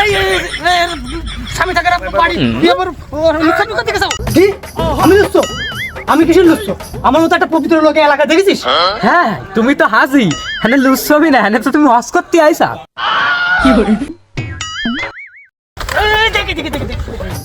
এই, এই, স্বামী থাকার বাড়ি। বিয়ে পর লুকা লুকা দেখে যাও। কি আমি লুচ্ছ। আমি কিসের লুচ্ছ? আমার মতো একটা পবিত্র লোকে এলাকা দেখেছিস? হ্যাঁ তুমি তো হাজি। হ্যাঁ লুজ ছবি না হ্যাঁ তো তুমি হস করতে আইসা। করে দেখি দেখি দেখি দেখি।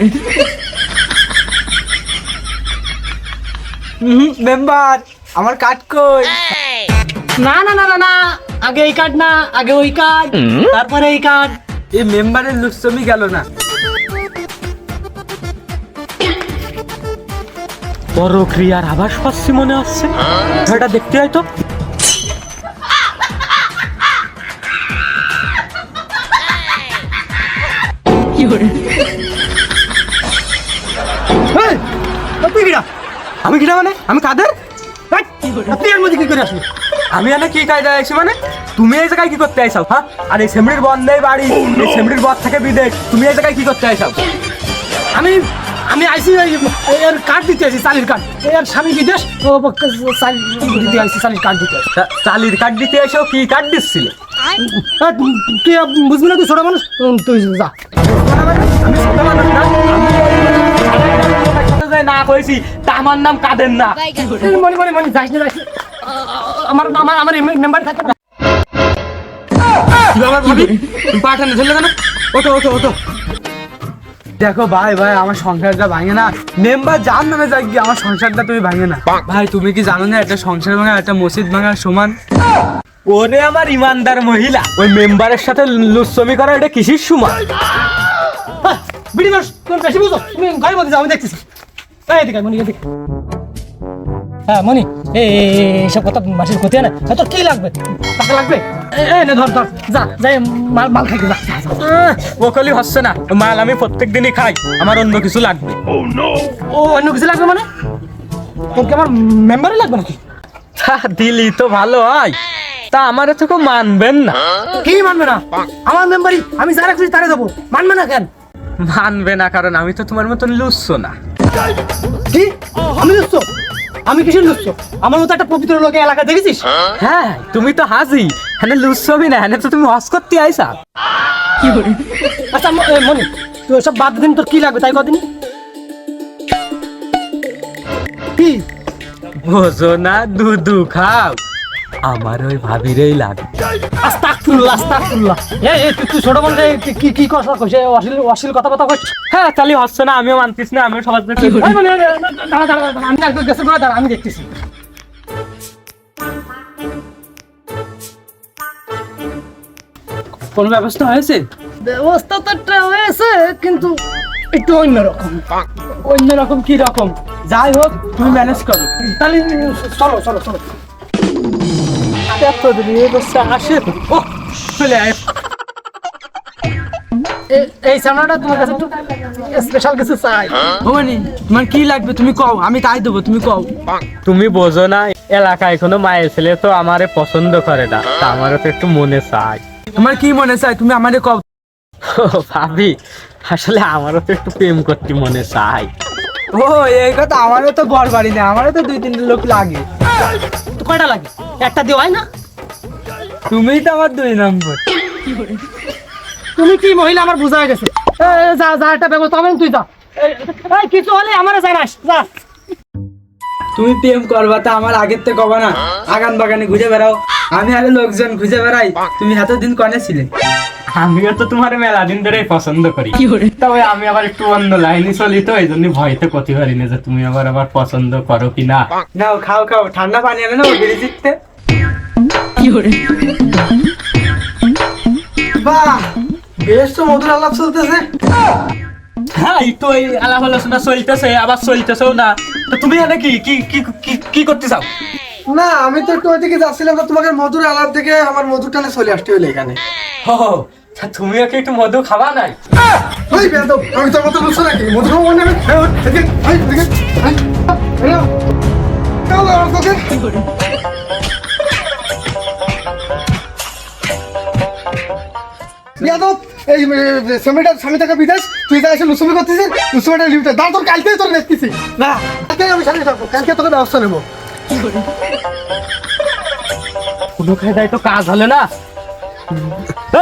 মেম্বার আমার কাট কই? না না না না না। আগে এই কার্ড না আগে ওই কার্ড তারপরে এই কার্ড এই মেম্বারের ছবি গেল না। বড় ক্রিয়ার আভাস পাচ্ছি মনে হচ্ছে। এটা দেখতে হয় তো। এই, তুই কিরা? আমি কিনা মানে? আমি কাদের? তুই এর মধ্যে কি করে আসলি আমি এনে কি কায়দা আইছি মানে? তুমি এই জায়গায় কি করতে আইসাও হ্যাঁ আর এই সেমরির বন্ধেই বাড়ি এই সেমরির বধ থাকে বিদেশ তুমি এই জায়গায় কি করতে আইসাও আমি আমি আইসি এর কার্ড দিতে আইসি চালির কার্ড এর স্বামী বিদেশ ও দিতে আইসি চালির কার্ড দিতে চালির কার্ড দিতে এসেও কি কার্ড দিচ্ছিল? তুই বুঝবি না তুই ছোট মানুষ? তুই যা। আমি ছোট মানুষ না এই না কইছি তা আমার নাম কাদের না? মনি মনি মনি যাইস না আমার আমার আমার মেম্বার থাকতে কি ব্যাপার ভাবি? তুমি পাঠানো কেন দেখো ভাই ভাই আমার সংসারটা ভাঙে না। মেম্বার যার নামে যাই গিয়ে আমার সংসারটা তুমি ভাঙে না। ভাই তুমি কি জানো না একটা সংসার ভাঙা একটা মসজিদ ভাঙার সমান? ওরে আমার ইমানদার মহিলা ওই মেম্বারের সাথে লুচ্ছমি করা এটা কিসির সমান? বিড়ি মাস তোর বেশি বুঝো? তুমি ঘরের মধ্যে যাও আমি দেখতেছি। এই এদিকে মনি এদিকে হ্যাঁ মনি এই এই, এই, এইসব কথা মাসির ক্ষতি হয় না। হ্যাঁ, তোর কি লাগবে? টাকা নে ধর ধর যা যাই মাল মাল খাইতে যা যা, যা। আহ, ওকলি হচ্ছে না। ও মাল আমি প্রত্যেক দিনই খাই। আমার অন্য কিছু লাগবে। ও অন্য কিছু লাগবে মানে? তোর কি আমার মেম্বারই লাগবে নাকি? দিলি তো ভালো হয়। তা আমার তো মানবেন না। কি মানবে না? আমার মেম্বারই আমি যারা খুশি তারে দেবো। মানবে না কেন? মানবে না কারণ আমি তো তোমার মতন লুচ্ছো না। কি? আমি কিসের লুচ্ছ? আমার মতো একটা পবিত্র লোকে এলাকা দেখেছিস? হ্যাঁ তুমি তো হাজি। হ্যাঁ লুচ্ছবি না হ্যাঁ তো তুমি হস করতে আইসা। আচ্ছা ম- এ, মনি তুই সব বাদ দিন তোর কি লাগবে তাই কদিন? কি? বোঝো না দুধু খাও। আমার ওই ভাবিরেই লাগে। আস্তাগফিরুল্লাহ আস্তাগফিরুল্লাহ। এই এই তুই ছোট বলতে কি কি কথা কইছ অশ্লীল অশ্লীল কথা কথা কইছ? হ্যাঁ তাহলে হচ্ছে না আমিও মানতিস না আমিও সবার আমি একটু গেছে করে দাঁড়া আমি দেখতেছি। কোনো ব্যবস্থা হয়েছে? ব্যবস্থা তো একটা হয়েছে কিন্তু একটু অন্যরকম। অন্যরকম কি রকম? যাই হোক তুমি ম্যানেজ করো। তাহলে চলো চলো চলো। এই বসে আসে ও চলে আয় এ- এই সামনাটা তোমার কাছে একটু স্পেশাল কিছু চাই। ভবানী তোমার কি লাগবে তুমি কও আমি তাই দেবো তুমি কও। তুমি বোঝো না এলাকায় কোনো মায়ের ছেলে তো আমারে পছন্দ করে না তা আমারও তো একটু মনে চাই। তোমার কি মনে চাই? তুমি আমারে কও। ভাবি আসলে আমারও তো একটু প্রেম করতে মনে চাই। ও এই কথা আমারও তো ঘর বাড়ি না আমারও তো দুই তিনটে লোক লাগে। তো কয়টা লাগে? একটা দিয়ে হয় না? তুমিই তো আমার দুই নম্বর। তুমি কি মহিলা আমার বোঝা গেছে? যা যা একটা ব্যবস্থা হবে তুই যা। এই, কিছু হলে আমার জানাস যা। তুমি প্রেম করবা তা আমার আগের থেকে কবা না। আগান বাগানে ঘুরে বেড়াও। আমি আরে লোকজন খুঁজে বেড়াই। তুমি এতদিন কনে ছিলে? আমিও তো তোমার মেলা দিন ধরেই পছন্দ করি। তবে আমি আবার একটু অন্য লাইনে চলি তো এই জন্য ভয়তে করতে পারি না যে তুমি আবার আবার পছন্দ করো কি না নাও খাও খাও। ঠান্ডা পানি এনে নাও বেরিয়ে জিততে। বাহ বেশ তো মধুর আলাপ চলতেছে হ্যাঁ এই তো এই আলাপ আলোচনা চলতেছে আবার চলতেছেও না তো তুমি এনে কি কি কি করতে চাও না আমি তো একটু ওইদিকে যাচ্ছিলাম তো তোমাকে মধুর আলাপ থেকে আমার মধুর টানে চলে আসতে হইল এখানে ও তা তুমিও কি একটু মধু খাবা নাই ওই বেয়াদব আমি তোর মতো বুঝছ নাকি মধু খাব মানে আমি এই, ওই, এদিকে, ইয়াদব এই স্বামীটা স্বামী থেকে বিদেশ তুই যা এসে লুসুমি করতেছিস লুসুমিটা লিমিটে দাঁড় তোর কালকেই তোর দেখতেছি। না। কালকে আমি সাথে থাকব কালকে তোকে ব্যবস্থা নেব। কোনো খাইদাই তো কাজ হলে না।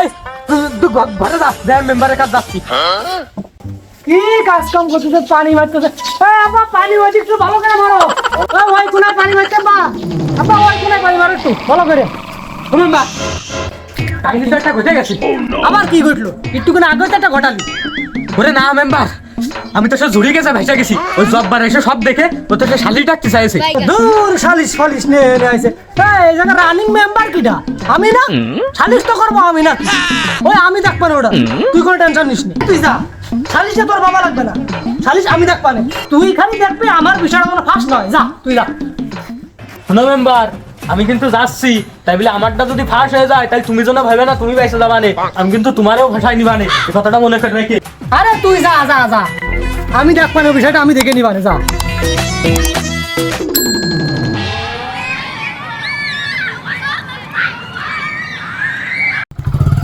এই তুই- তুই ঘ- ঘরে যা দেখ মেম্বারের কাজ যাচ্ছি। কি কাজ কাম করতেছে পানি মারতেছে। এই আপা পানি মারতে একটু ভালো করে মারো। ওই ওই কোনায় পানি মারতে বা আপা ওই কোনায় পানি মারো একটু ভালো করে। না কাহিনী তো একটা ঘটে গেছে। আবার কি ঘটলো? একটুখানি আগে তো একটা ঘটালি। ওরে না মেম্বার আমি তো সে জুড়ে গেছে ভেসে গেছি। ওই জব্বার এসে সব দেখে ও তো সে ডাকতে চাইছে। দূর সালিশ ফালিশ নিয়ে এনে আইছে। এই জায়গা রানিং মেম্বার কিটা আমি না? সালিশ তো করব আমি না। ওই আমি দেখব না ওটা। তুই কোনো টেনশন নিস নি। তুই যা। সালিশে তোর বাবা লাগবে না। সালিশ আমি দেখব না তুই খালি দেখবি আমার বিষয়টা কোনো ফাঁস নয়। যা তুই যা। শোনো মেম্বার আমি কিন্তু যাচ্ছি। তাই বলে আমারটা যদি ফাঁস হয়ে যায় তাই তুমি যেন ভাবে না তুমি বাইসে যাবানে আমি কিন্তু তোমারও ভাষায় নিবানে এই কথাটা মনে করে রেখে। আরে তুই যা যা যা। আমি দেখব না বিষয়টা আমি দেখে নিবানে যা।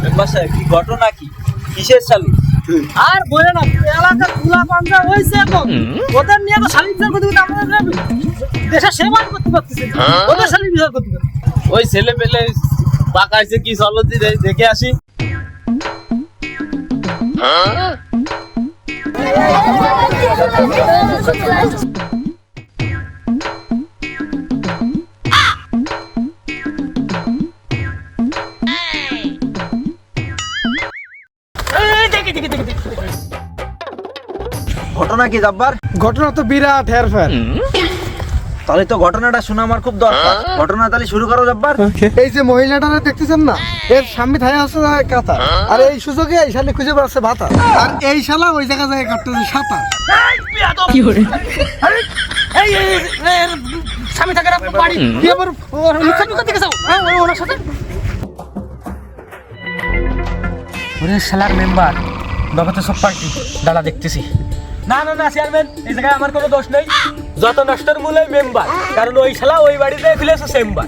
মেম্বার সাহেব কি ঘটনা কি? কিসের চালু আর বলে না এলাকার খোলা পাঞ্জা হয়েছে এখন। ওদের নিয়ে তো শালীন বিচার করতে আমাদের দেশের সেবা করতে পারতেছে না। ওদের শালীন বিচার করতে। ওই ছেলে পেলে পাকাইছে কি চলো দেখে আসি। ঘটনা কি জাব্বার? ঘটনা তো বিরাট হেরফের। তাহলে তো ঘটনাটা শোনা আমার খুব দরকার। ঘটনা তাহলে শুরু করো জাব্বার। এই যে মহিলাটা দেখতেছেন না? এর স্বামী থাই আছে কাতা আর এই সুযোগে এই শালি খুঁজে বেড়াচ্ছে ভাতা। আর এই শালা ওই জায়গা জায়গায় কাটতেছে সাঁতার। এই এই, এই, এই, স্বামী থাকে না বাড়ি তুই আবার লুকা লুকা দিকে যাও। হ্যাঁ ওনার সাথে। ওরে শালার মেম্বার নগদ সব পার্টি দাঁড়া দেখতেছি। না না না চেয়ারম্যান এই জায়গায় আমার কোনো দোষ নেই। যত নষ্টের মূলে মেম্বার কারণ ওই শালা ওই বাড়িতে ফেলেছে চেম্বার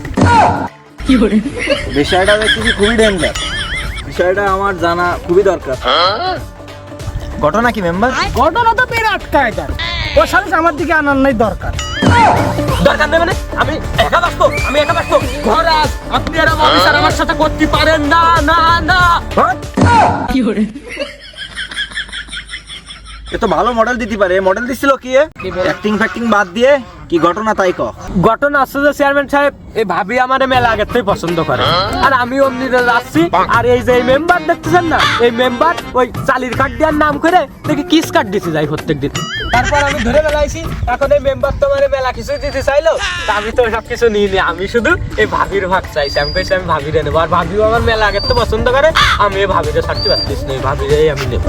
বিষয়টা দেখতেছি খুবই ডেঞ্জার বিষয়টা আমার জানা খুবই দরকার। ঘটনা কি মেম্বার ঘটনা তো বিরাট কায়দার ও শালিশ আমার দিকে আনার নাই দরকার। দরকার নেই মানে? আমি একা বাঁচবো আমি একা বাঁচবো ঘর আস আপনি আর আমার সাথে করতে পারেন না না না। এ তো ভালো মডেল দিতে পারে। মডেল দিছিল কি অ্যাক্টিং ফ্যাক্টিং বাদ দিয়ে কি ঘটনা তাই ক? ঘটনা আসছে যে চেয়ারম্যান সাহেব এই ভাবি আমার মেলা আগের থেকে পছন্দ করে। আর আমি অমনি যাচ্ছি আর এই যে মেম্বার দেখতেছেন না এই মেম্বার ওই চালির কার্ড দেওয়ার নাম করে দেখি কিস কার্ড দিতে যাই প্রত্যেক দিন তারপর আমি ধরে বেলাইছি এখন এই মেম্বার তো মানে মেলা কিছু দিতে চাইলো আমি তো সব কিছু নিই নি আমি শুধু এই ভাবির ভাগ চাইছি আমি কইছি আমি ভাবিরে নেব। আর ভাবিও আমার মেলা আগের তো পছন্দ করে আমি এই ভাবিরে ছাড়তে পারতেছি না এই ভাবিরেই আমি নেব।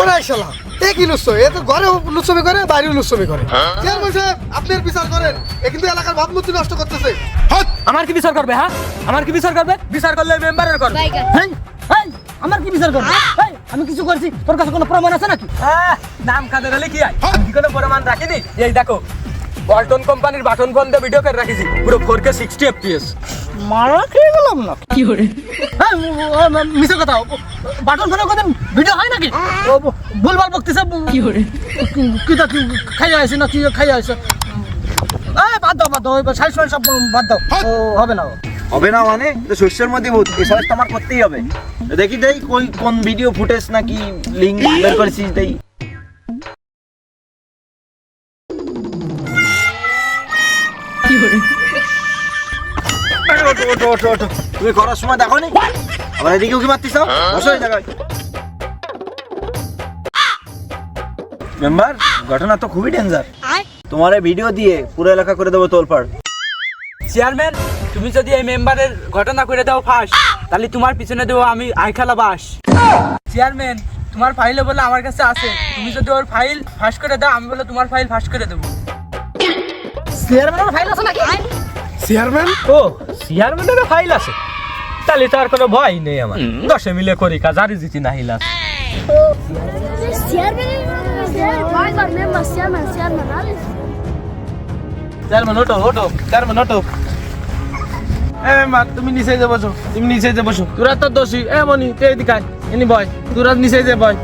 ওরাই শালা? এ কি লুচ্ছ? এ তো ঘরে লুচ্ছমি করে বাইরেও লুচ্ছমি করে। চেয়ারম্যান সাহেব আপনি এর বিচার করেন। এ কিন্তু এলাকার ভাবমূর্তি নষ্ট করতেছে। আমার কি বিচার করবে হ্যাঁ? আমার কি বিচার করবে? বিচার করলে মেম্বারের করবে আমার কি বিচার করবি? আমি কিছু করছি তোর কাছে কোনো প্রমাণ আছে নাকি? নাম কাদের হলে কি হয়? আমি কি কোনো প্রমাণ রাখিনি? এই দেখো ওয়ালটন কোম্পানির বাটন ফোন দিয়ে ভিডিও করে রাখিছি। পুরো ফোর কে সিক্সটি এফপিএস মারা খেয়ে গেলাম না কি করে? মিশে কথা। বাটন ফোনের কথা ভিডিও হয় নাকি? ও ভুলভাল বকতেছে। কি করে? কি তা কি খাই আছে না কি খাই এই বাদ দাও বাদ দাও সাইজ সব বাদ দাও। হবে না হবে না মানে? শস্যের মধ্যে ভূত এই সাইজ তো আমার করতেই হবে। দেখি দেই কই কোন ভিডিও ফুটেজ নাকি লিংক বের করেছিস দেই। ওঠো, ওঠো, ওঠো, ওঠো। তুমি করার সময় দেখো নি আবার এদিকেও কি মারতিস বসো এই জায়গায়। মেম্বার ঘটনা তো খুবই ডেঞ্জার তোমার এই ভিডিও দিয়ে পুরো এলাকা করে দেবো তোলপাড়। চেয়ারম্যান তুমি যদি এই মেম্বারের ঘটনা করে দাও ফাঁস তাহলে তোমার পিছনে দেবো আমি আইখালা বাস। চেয়ারম্যান তোমার ফাইলও বলে আমার কাছে আছে। তুমি যদি ওর ফাইল ফাঁস করে দাও আমি বলে তোমার ফাইল ফাঁস করে দেবো। চেয়ারম্যানের ফাইল আছে নাকি? চেয়ারম্যান ও চেয়ারম্যানের ফাইল আছে। তাহলে তো আর কোনো ভয় নেই আমার। দশে মিলে করি কাজ আর জিতি না হিলা চেয়ারম্যান ওটো ওটো চেয়ারম্যান ওটো এ মা তুমি নিচে যে বসো তুমি নিচে যে বসো। তোরা তো দোষী এ মনি তুই এদিকে এনি বয় তোরা নিচে যে বয়।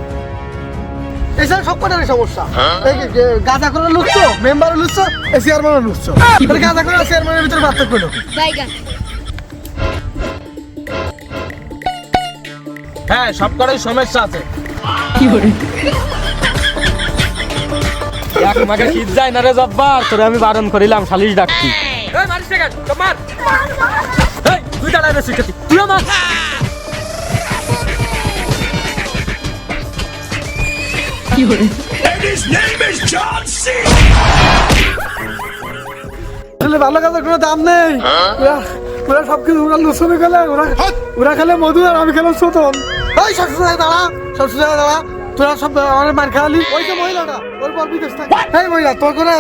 এসব সব কটারই সমস্যা। এই যে, যে গাঁজা করে লুচ্ছ মেম্বারও লুচ্ছ চেয়ারম্যানও লুচ্ছ। গাঁজা করে চেয়ারম্যানের ভিতরে পার্থক্য কি? জায়গা। হ্যাঁ সব সমস্যা আছে। এক মাকে শীত যায় না রে জব্বার। তোরে আমি বারণ করিলাম সালিশ ডাকতি। এই মারিস কেন? চল তুই দাঁড়ায় রে শিক্ষার্থী। তুইও আসলে ভালো কাজের কোনো দাম নেই। ওরা সবকিছু সব ওরা লুসুমি খেলে ওরা ওরা খেলে মধু আর আমি খেলাম সুতন। এই সবসময় দাঁড়া সবসময় দাঁড়া। তোরা সব আমার মার খাওয়ালি? ওই যে মহিলাটা ওর পর বিদেশ থাকে। এই মহিলা তোর কোনো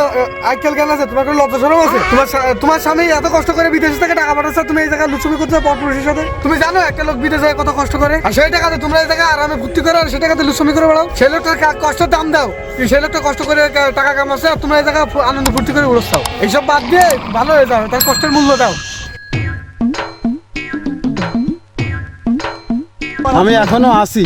আজকাল জ্ঞান আছে? তোমার কোনো লজ্জা সরম আছে? তোমার তোমার স্বামী এত কষ্ট করে বিদেশ থেকে টাকা পাঠাচ্ছে তুমি এই জায়গায় লুচুমি করতে পর পুরুষের সাথে? তুমি জানো একটা লোক বিদেশে কত কষ্ট করে? আর সেই টাকাতে তোমরা এই জায়গায় আরামে ভর্তি করো আর সেই টাকাতে লুচুমি করে বেড়াও? সেই লোকটার কা- কষ্টের দাম দাও। এই সেই লোকটা কষ্ট করে টাকা কামাচ্ছে আর তোমরা এই জায়গায় আনন্দ ফুর্তি করে উড়োচ্ছাও এইসব বাদ দিয়ে ভালো হয়ে যাও তার কষ্টের মূল্য দাও। আমি এখনও আসি।